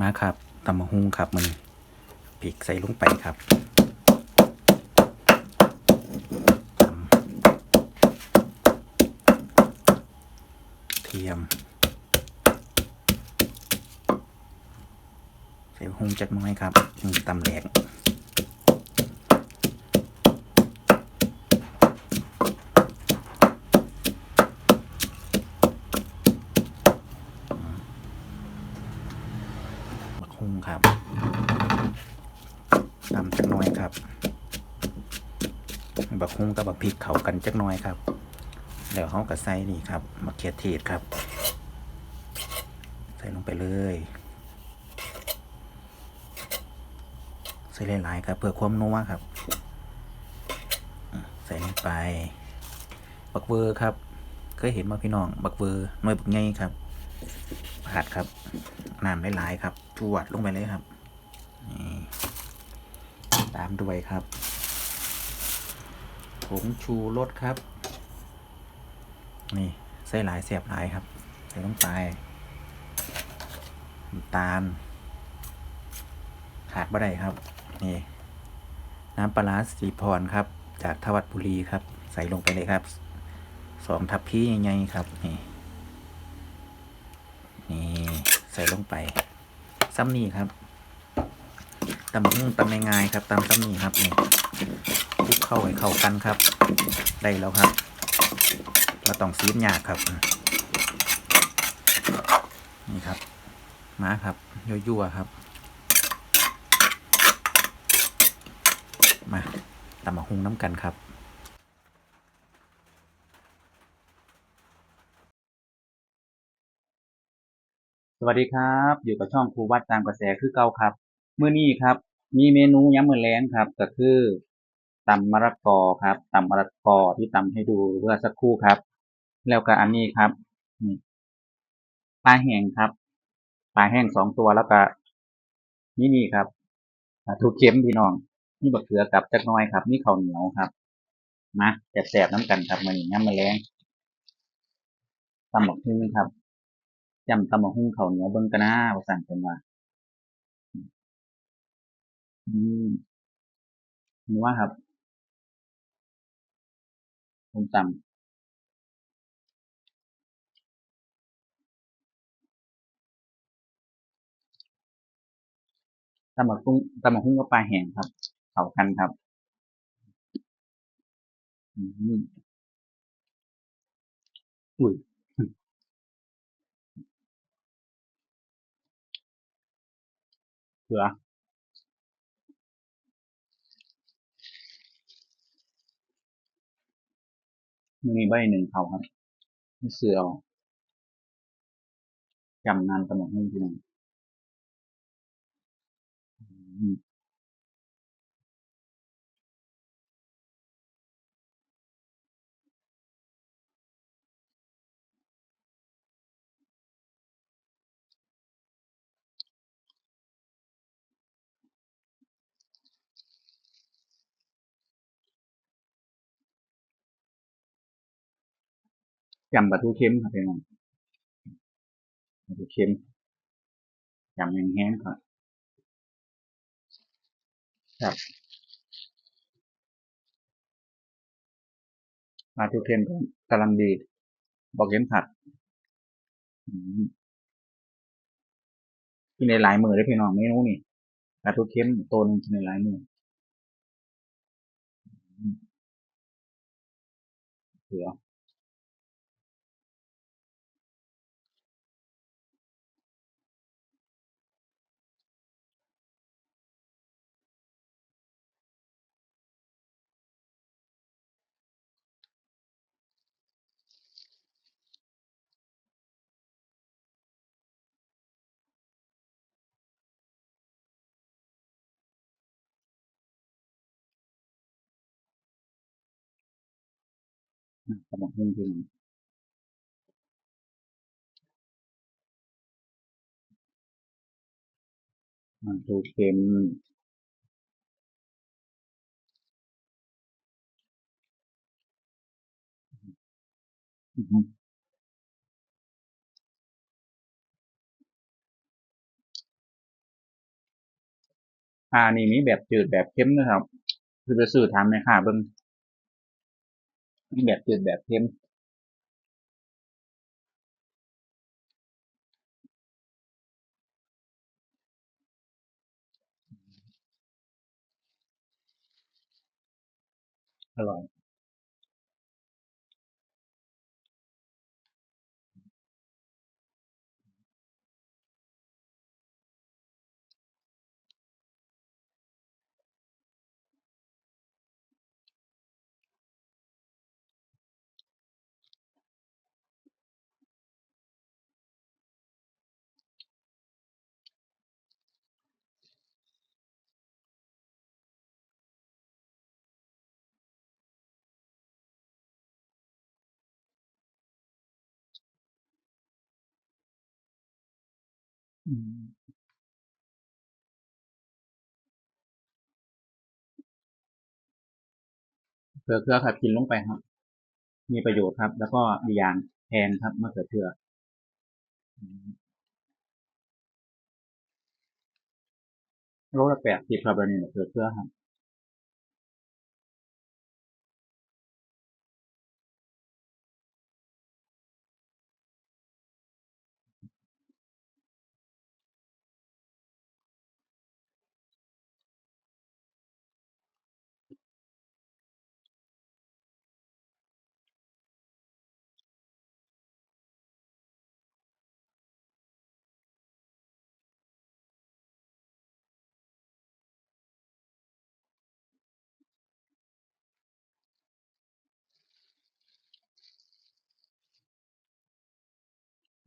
มาครับตำมะฮุ่งครับมันพริกใส่ลงไปครับเทียม ใส่ฮุ่งจักหน้อยครับตำแหลกมะฮุ่ง ครับตำจักน้อยครับ บักฮุ่งกับบักพริกเขากันจักน้อยครับเดี๋ยวเขาก็ใส่นี่ครับมะเขือเทศครับ ใส่ลงไปเลยใส่หลายๆครับเพื่อความนัวครับ ใส่ลงไป บักเวอร์ครับ เคยเห็นมาพี่น้อง บักเวอร์หน่วยบักไงครับ ผัดครับน้ำหลายๆครับจวดลงไปเลยครับนี่ตามด้วยครับผงชูรสครับ นี่ใส่หลายเสียบหลายครับ ใส่ลงไปน้ำตาล ขาดบ่ได้ครับ นี่ น้ำปลาสีพรครับ จากทวัดบุรีครับ ใส่ลงไปเลยครับสองทัพพี่ใหญ่ๆครับนี่ ใส่ลงไปซ้ำนี่ครับตำหุ้งตำง่ายๆครับตำซ้ำนี่ครับนี่คลุกเข้าให้เข้ากันครับ ได้แล้วครับเราต้องซีดยากครับ นี่ครับมาครับยั่วๆครับ มาตำมะฮุงน้ำกันครับ วัสดีครับ อยู่กับช่องครูวัดตามกระแสคือเก่าครับเมื่อนี้ครับ มีเมนูย้ำมือแรงครับ ก็คือตำมะระกอครับตำมะระกอที่ตำให้ดูเมื่อสักครู่ครับ แล้วก็อันนี้ครับปลาแห้งครับปลาแห้งสองตัวแล้วก็นี่นี่ครับปลาทูเค็มพี่น้องนี่บักเขือกับจักน้อยครับ นี่ข้าวเหนียวครับมาแสบๆน้ำกันครับมันย้ำมือแรงตำบักฮึ่งครับ จำตำมะฮุ่งเขาเหนียวเบิ่งกันนะว่าสั่งกันว่าอืมนี่ว่าครับผมจำตำมะฮุ่งตำมะฮุ่งกับปลาแห้งครับเขากันครับอืมอุ้ย ผื่อมีใบหนึ่งเขาครับนี่เสือเอาจำนานตำมะฮุ่งพี่น้อง จำปลาทูเค็มครับพี่น้องปลาทูเค็มจำแห้งๆครับครับปลาทูเค็มก็กำลังดี บอกเค็มผัดกินในหลายมือได้พี่น้องเมนูนี่ปลาทูเค็มตัวหนึงกินในหลายมืออืมเสื สมองหุ้งมันดูเค็มอืมปลานี่มีแบบจืดแบบเค็มนะครับ คือไปซื้อทำไหมค่ะเบิ้ง มีแบบจืดแบบเค็มอร่อย เขือเขือครับกินลงไปครับ มีประโยชน์ครับ แล้วก็อีกอย่างแทนครับมะเขือเทืออืมโลละแปดสิบครับอันนี้มะเขือเขือครับ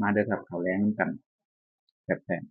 มาเด้อครับเขาแรงกันแซ่บ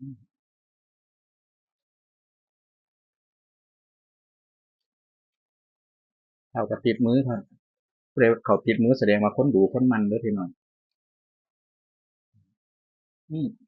อืมเขากระติดมือครับเร็วเขาติดมือแสดงว่าคนดูคนมันเด้อพี่น้อง อืม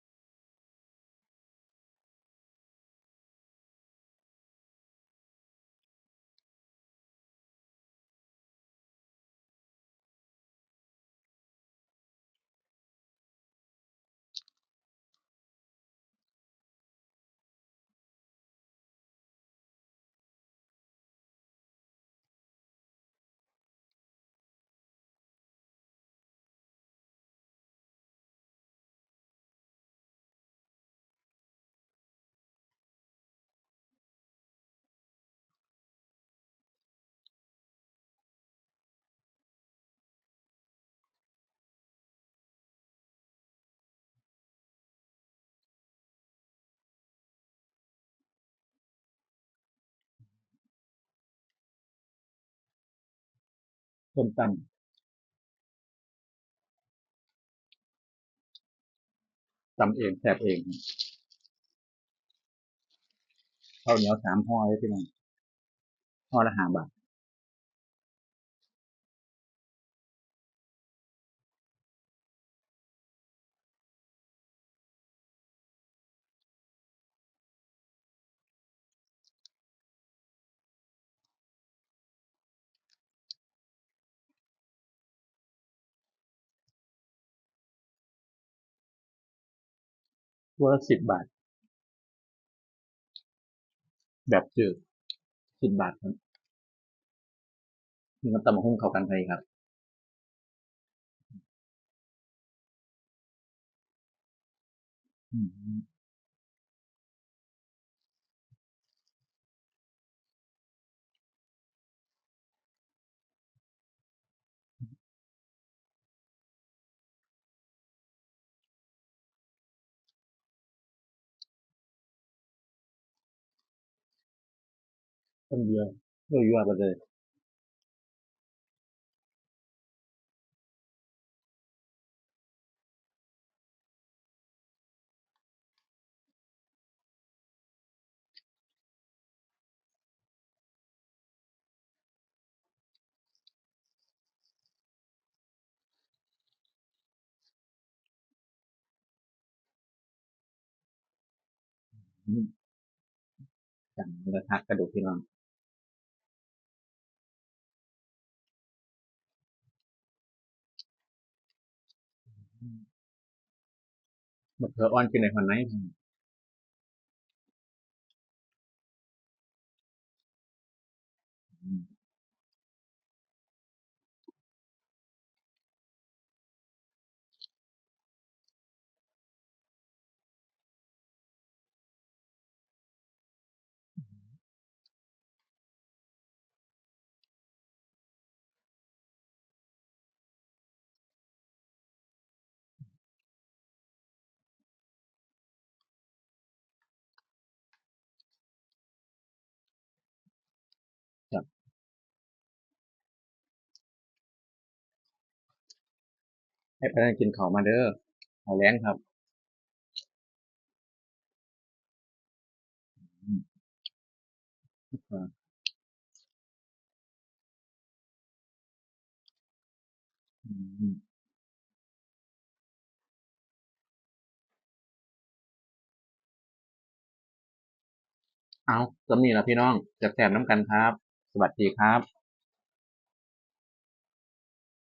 ส้มตำตำเองแสบเองข้าวเหนียวสามห่อเลยพี่น้องห่อละห้าบาท ตัวละสิบบาท แบบจืดสิบบาทครับนี่มันตำหุ้งเข้ากันไปครับอืม คนเดียวยั่วยั่วไปเลยอืมจังกระทักกระดูกพี่น้อง มะเขืออ่อนกินในคนไหน ให้ไปนั่งกินข้าวมาเด้อข้าแรงครับอืมเอาสำนีละพี่น้องแสบน้ำกันครับ สวัสดีครับ